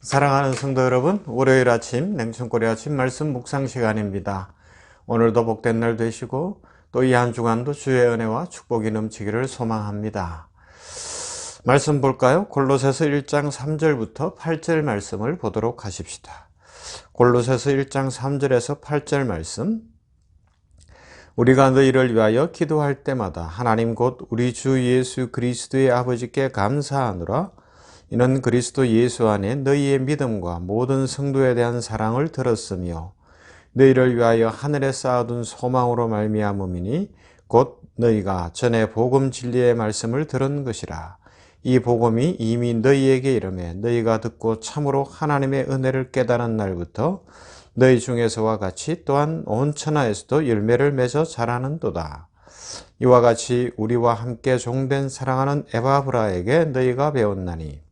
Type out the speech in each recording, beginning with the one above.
사랑하는 성도 여러분, 월요일 아침 냉천골의 아침 말씀 묵상 시간입니다. 오늘도 복된 날 되시고 또 이 한 주간도 주의 은혜와 축복이 넘치기를 소망합니다. 말씀 볼까요? 골로새서 1장 3절부터 8절 말씀을 보도록 하십시다. 골로새서 1장 3절에서 8절 말씀 우리가 너희를 위하여 기도할 때마다 하나님 곧 우리 주 예수 그리스도의 아버지께 감사하노라 이는 그리스도 예수 안에 너희의 믿음과 모든 성도에 대한 사랑을 들었으며 너희를 위하여 하늘에 쌓아둔 소망으로 말미암음이니 곧 너희가 전에 복음 진리의 말씀을 들은 것이라 이 복음이 이미 너희에게 이름에 너희가 듣고 참으로 하나님의 은혜를 깨달은 날부터 너희 중에서와 같이 또한 온 천하에서도 열매를 맺어 자라는도다. 이와 같이 우리와 함께 종된 사랑하는 에바브라에게 너희가 배웠나니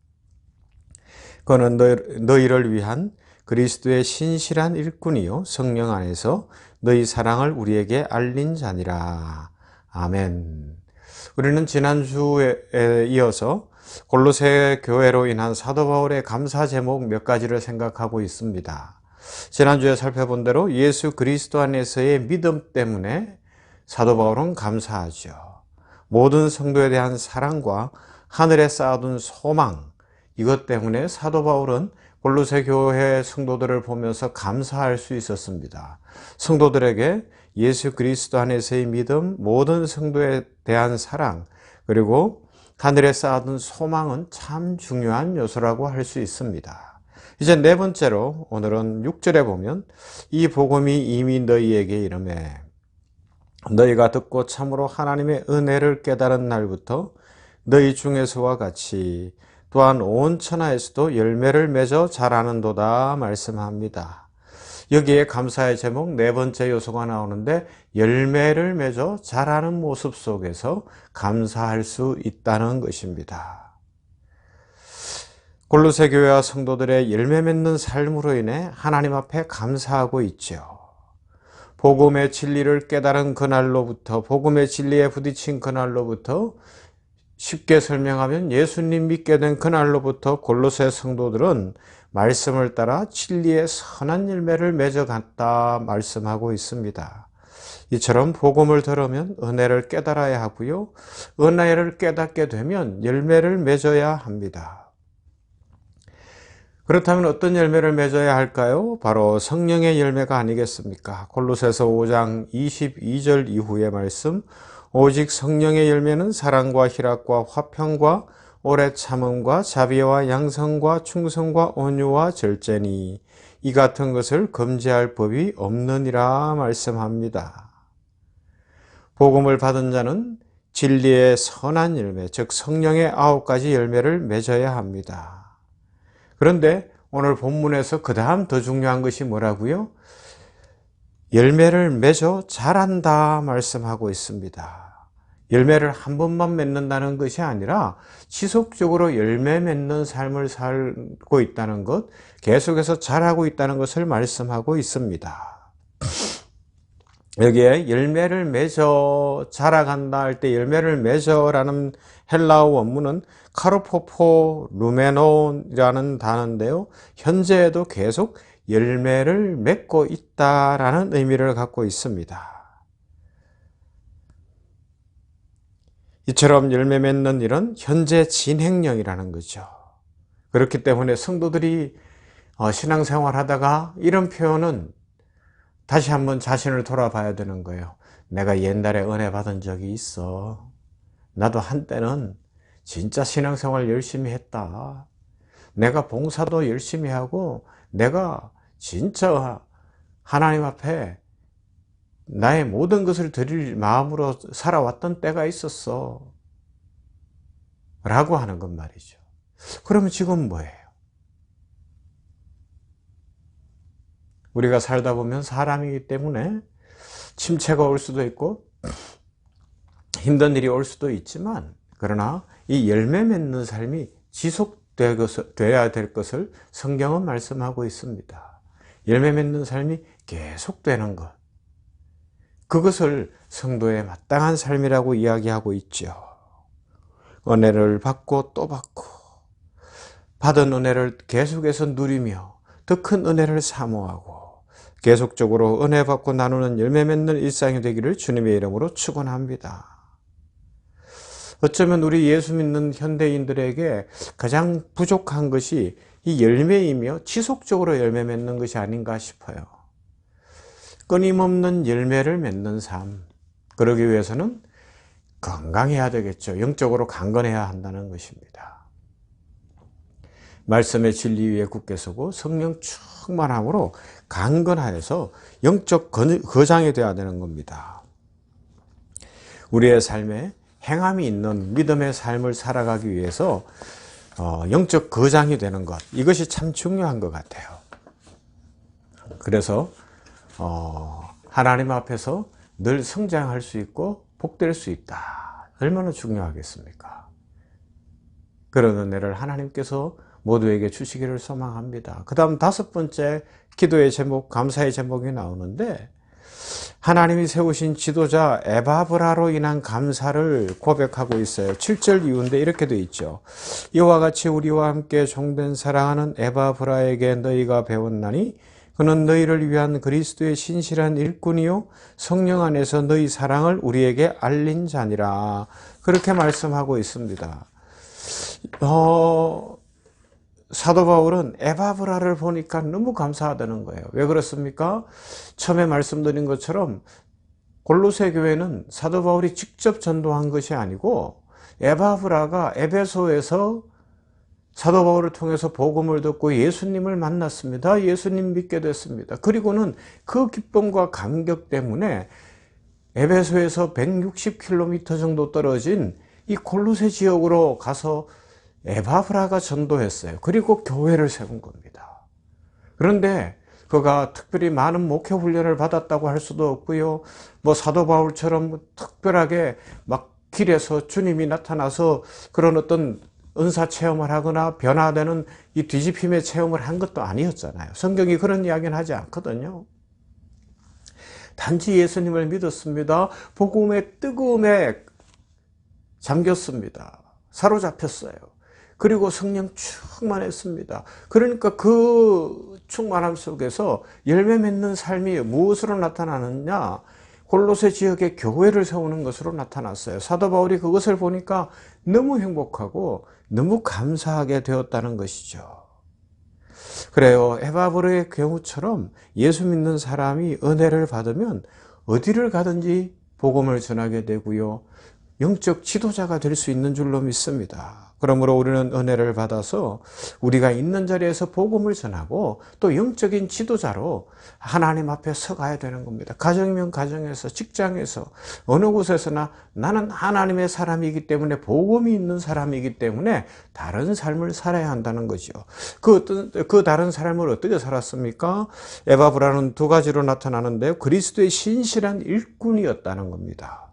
그는 너희 를 위한 그리스도의 신실한 일꾼이요 성령 안에서 너희 사랑을 우리에게 알린 자니라. 아멘. 우리는 지난주에 이어서 골로새 교회로 인한 사도 바울의 감사 제목 몇 가지를 생각하고 있습니다. 지난주에 살펴본 대로 예수 그리스도 안에서의 믿음 때문에 사도 바울은 감사하죠. 모든 성도에 대한 사랑과 하늘에 쌓아둔 소망, 이것 때문에 사도 바울은 골로새 교회 성도들을 보면서 감사할 수 있었습니다. 성도들에게 예수 그리스도 안에서의 믿음, 모든 성도에 대한 사랑, 그리고 하늘에 쌓아둔 소망은 참 중요한 요소라고 할 수 있습니다. 이제 네 번째로 오늘은 6절에 보면 이 복음이 이미 너희에게 이름에 너희가 듣고 참으로 하나님의 은혜를 깨달은 날부터 너희 중에서와 같이 또한 온 천하에서도 열매를 맺어 자라는도다 말씀합니다. 여기에 감사의 제목 네 번째 요소가 나오는데 열매를 맺어 자라는 모습 속에서 감사할 수 있다는 것입니다. 골로새 교회와 성도들의 열매 맺는 삶으로 인해 하나님 앞에 감사하고 있죠. 복음의 진리를 깨달은 그날로부터 복음의 진리에 부딪힌 그날로부터 쉽게 설명하면 예수님 믿게 된 그날로부터 골로새 성도들은 말씀을 따라 진리의 선한 열매를 맺어갔다 말씀하고 있습니다. 이처럼 복음을 들으면 은혜를 깨달아야 하고요. 은혜를 깨닫게 되면 열매를 맺어야 합니다. 그렇다면 어떤 열매를 맺어야 할까요? 바로 성령의 열매가 아니겠습니까? 골로새서 5장 22절 이후의 말씀 오직 성령의 열매는 사랑과 희락과 화평과 오래 참음과 자비와 양성과 충성과 온유와 절제니 이 같은 것을 금지할 법이 없느니라 말씀합니다. 복음을 받은 자는 진리의 선한 열매, 즉 성령의 아홉 가지 열매를 맺어야 합니다. 그런데 오늘 본문에서 그 다음 더 중요한 것이 뭐라고요? 열매를 맺어 자란다 말씀하고 있습니다. 열매를 한 번만 맺는다는 것이 아니라 지속적으로 열매 맺는 삶을 살고 있다는 것, 계속해서 자라고 있다는 것을 말씀하고 있습니다. 여기에 열매를 맺어 자라간다 할 때 열매를 맺어라는 헬라어 원문은 카르포포 루메논이라는 단어인데요. 현재에도 계속 열매를 맺고 있다라는 의미를 갖고 있습니다. 이처럼 열매 맺는 일은 현재 진행형이라는 거죠. 그렇기 때문에 성도들이 어, 신앙생활 하다가 이런 표현은 다시 한번 자신을 돌아봐야 되는 거예요. 내가 옛날에 은혜 받은 적이 있어. 나도 한때는 진짜 신앙생활 열심히 했다. 내가 봉사도 열심히 하고 내가 진짜 하나님 앞에 나의 모든 것을 드릴 마음으로 살아왔던 때가 있었어. 라고 하는 것 말이죠. 그러면 지금 뭐예요? 우리가 살다 보면 사람이기 때문에 침체가 올 수도 있고 힘든 일이 올 수도 있지만 그러나 이 열매 맺는 삶이 지속되어야 될 것을 성경은 말씀하고 있습니다. 열매 맺는 삶이 계속되는 것. 그것을 성도의 마땅한 삶이라고 이야기하고 있죠. 은혜를 받고 또 받고 받은 은혜를 계속해서 누리며 더 큰 은혜를 사모하고 계속적으로 은혜 받고 나누는 열매 맺는 일상이 되기를 주님의 이름으로 축원합니다. 어쩌면 우리 예수 믿는 현대인들에게 가장 부족한 것이 이 열매이며 지속적으로 열매 맺는 것이 아닌가 싶어요. 끊임없는 열매를 맺는 삶. 그러기 위해서는 건강해야 되겠죠. 영적으로 강건해야 한다는 것입니다. 말씀의 진리 위에 굳게 서고 성령 충만함으로 강건하여서 영적 거장이 되어야 되는 겁니다. 우리의 삶에 행함이 있는 믿음의 삶을 살아가기 위해서 어, 영적 거장이 되는 것 이것이 참 중요한 것 같아요. 그래서 어, 하나님 앞에서 늘 성장할 수 있고 복될 수 있다. 얼마나 중요하겠습니까? 그런 은혜를 하나님께서 모두에게 주시기를 소망합니다. 그 다음 다섯 번째 기도의 제목, 감사의 제목이 나오는데 하나님이 세우신 지도자 에바브라로 인한 감사를 고백하고 있어요. 7절 이후인데 이렇게 돼 있죠. 이와 같이 우리와 함께 종된 사랑하는 에바브라에게 너희가 배웠나니 그는 너희를 위한 그리스도의 신실한 일꾼이요 성령 안에서 너희 사랑을 우리에게 알린 자니라. 그렇게 말씀하고 있습니다. 어, 사도 바울은 에바브라를 보니까 너무 감사하다는 거예요. 왜 그렇습니까? 처음에 말씀드린 것처럼 골로새 교회는 사도 바울이 직접 전도한 것이 아니고 에바브라가 에베소에서 사도 바울을 통해서 복음을 듣고 예수님을 만났습니다. 예수님 믿게 됐습니다. 그리고는 그 기쁨과 감격 때문에 에베소에서 160km 정도 떨어진 이 골로새 지역으로 가서 에바브라가 전도했어요. 그리고 교회를 세운 겁니다. 그런데 그가 특별히 많은 목회 훈련을 받았다고 할 수도 없고요. 뭐 사도 바울처럼 특별하게 막 길에서 주님이 나타나서 그런 어떤 은사 체험을 하거나 변화되는 이 뒤집힘의 체험을 한 것도 아니었잖아요. 성경이 그런 이야기는 하지 않거든요. 단지 예수님을 믿었습니다. 복음의 뜨거움에 잠겼습니다. 사로잡혔어요. 그리고 성령 충만했습니다. 그러니까 그 충만함 속에서 열매 맺는 삶이 무엇으로 나타나느냐? 골로새 지역의 교회를 세우는 것으로 나타났어요. 사도 바울이 그것을 보니까 너무 행복하고 너무 감사하게 되었다는 것이죠. 그래요. 에바브르의 경우처럼 예수 믿는 사람이 은혜를 받으면 어디를 가든지 복음을 전하게 되고요. 영적 지도자가 될 수 있는 줄로 믿습니다. 그러므로 우리는 은혜를 받아서 우리가 있는 자리에서 복음을 전하고 또 영적인 지도자로 하나님 앞에 서가야 되는 겁니다. 가정이면 가정에서 직장에서 어느 곳에서나 나는 하나님의 사람이기 때문에 복음이 있는 사람이기 때문에 다른 삶을 살아야 한다는 거죠. 그 그 다른 삶을 어떻게 살았습니까? 에바브라는 두 가지로 나타나는데요. 그리스도의 신실한 일꾼이었다는 겁니다.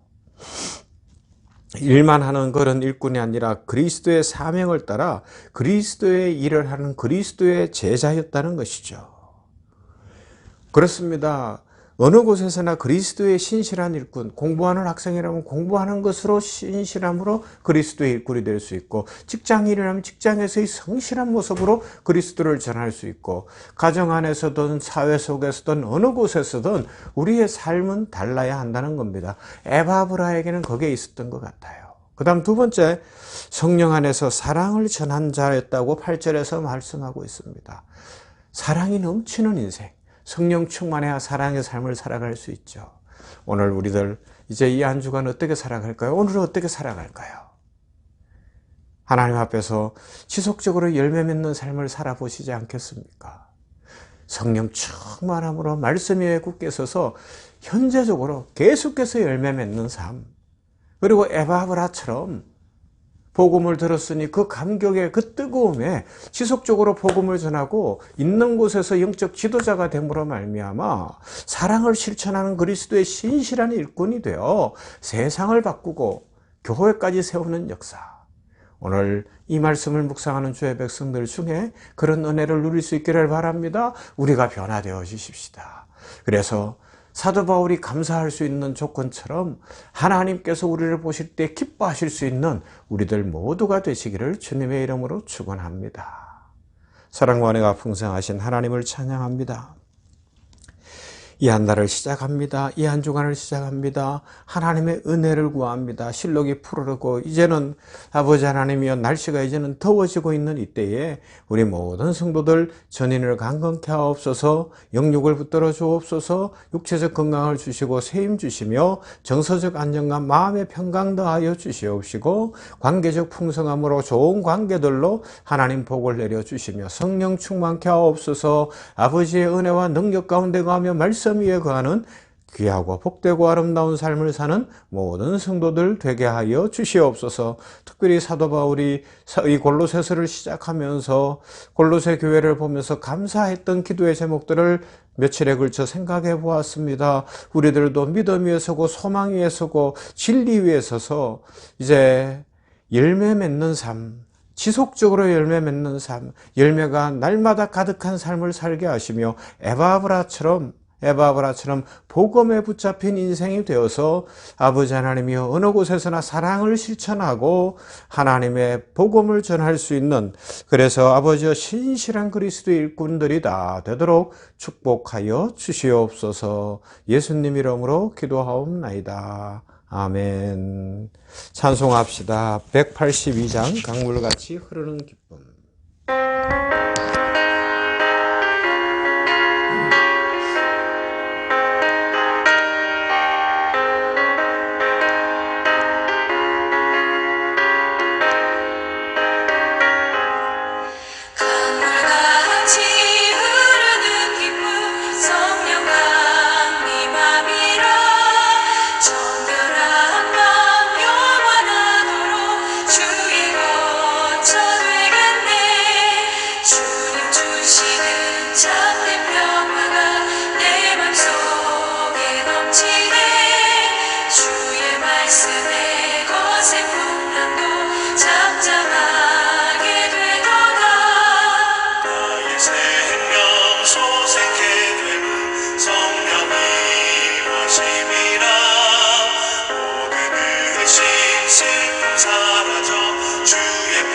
일만 하는 그런 일꾼이 아니라 그리스도의 사명을 따라 그리스도의 일을 하는 그리스도의 제자였다는 것이죠. 그렇습니다. 어느 곳에서나 그리스도의 신실한 일꾼, 공부하는 학생이라면 공부하는 것으로 신실함으로 그리스도의 일꾼이 될 수 있고, 직장인이라면 직장에서의 성실한 모습으로 그리스도를 전할 수 있고, 가정 안에서든 사회 속에서든 어느 곳에서든 우리의 삶은 달라야 한다는 겁니다. 에바브라에게는 거기에 있었던 것 같아요. 그 다음 두 번째, 성령 안에서 사랑을 전한 자였다고 8절에서 말씀하고 있습니다. 사랑이 넘치는 인생. 성령 충만해야 사랑의 삶을 살아갈 수 있죠. 오늘 우리들 이제 이 한 주간 어떻게 살아갈까요? 오늘은 어떻게 살아갈까요? 하나님 앞에서 지속적으로 열매 맺는 삶을 살아보시지 않겠습니까? 성령 충만함으로 말씀 위에 굳게 서서 현재적으로 계속해서 열매 맺는 삶 그리고 에바브라처럼 복음을 들었으니 그 감격에 그 뜨거움에 지속적으로 복음을 전하고 있는 곳에서 영적 지도자가 됨으로 말미암아 사랑을 실천하는 그리스도의 신실한 일꾼이 되어 세상을 바꾸고 교회까지 세우는 역사. 오늘 이 말씀을 묵상하는 주의 백성들 중에 그런 은혜를 누릴 수 있기를 바랍니다. 우리가 변화되어 주십시다. 그래서 사도 바울이 감사할 수 있는 조건처럼 하나님께서 우리를 보실 때 기뻐하실 수 있는 우리들 모두가 되시기를 주님의 이름으로 축원합니다. 사랑과 은혜가 풍성하신 하나님을 찬양합니다. 이 한 달을 시작합니다. 이 한 주간을 시작합니다. 하나님의 은혜를 구합니다. 실록이 푸르르고 이제는 아버지 하나님이여 날씨가 이제는 더워지고 있는 이때에 우리 모든 성도들 전인을 강건케 하옵소서 영육을 붙들어 주옵소서 육체적 건강을 주시고 세임 주시며 정서적 안정감 마음의 평강 더하여 주시옵시고 관계적 풍성함으로 좋은 관계들로 하나님 복을 내려 주시며 성령 충만케 하옵소서 아버지의 은혜와 능력 가운데 가며 말씀 위에 거하는 귀하고 복되고 아름다운 삶을 사는 모든 성도들 되게 하여 주시옵소서. 특별히 사도 바울이 이 골로새서를 시작하면서 골로새 교회를 보면서 감사했던 기도의 제목들을 며칠에 걸쳐 생각해 보았습니다. 우리들도 믿음 위에 서고 소망 위에 서고 진리 위에 서서 이제 열매 맺는 삶, 지속적으로 열매 맺는 삶, 열매가 날마다 가득한 삶을 살게 하시며 에바브라처럼 에바브라처럼 복음에 붙잡힌 인생이 되어서 아버지 하나님이여 어느 곳에서나 사랑을 실천하고 하나님의 복음을 전할 수 있는 그래서 아버지여 신실한 그리스도 일꾼들이 다 되도록 축복하여 주시옵소서 예수님 이름으로 기도하옵나이다. 아멘. 찬송합시다. 182장 강물같이 흐르는 기쁨. 사라져. 주의